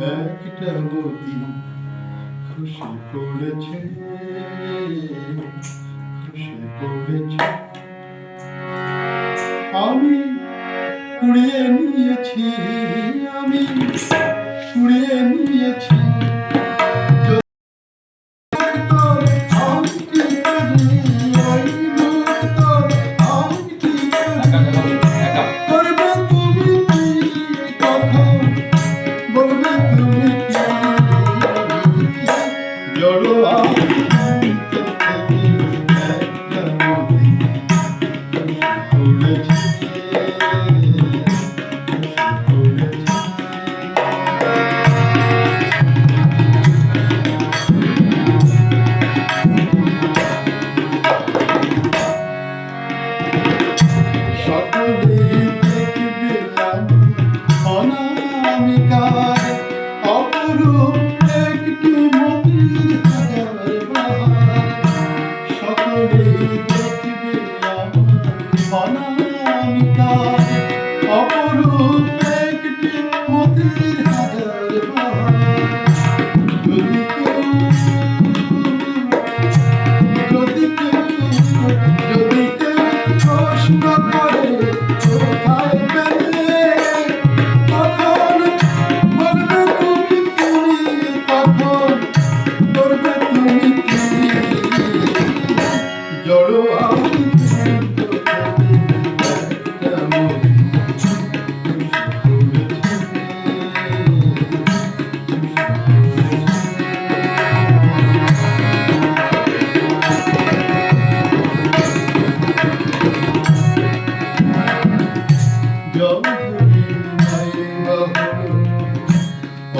একটা মতি খুশি করেছে। খুশি করেছে। আমি কুড়িয়ে নিয়েছি আমি Thank you.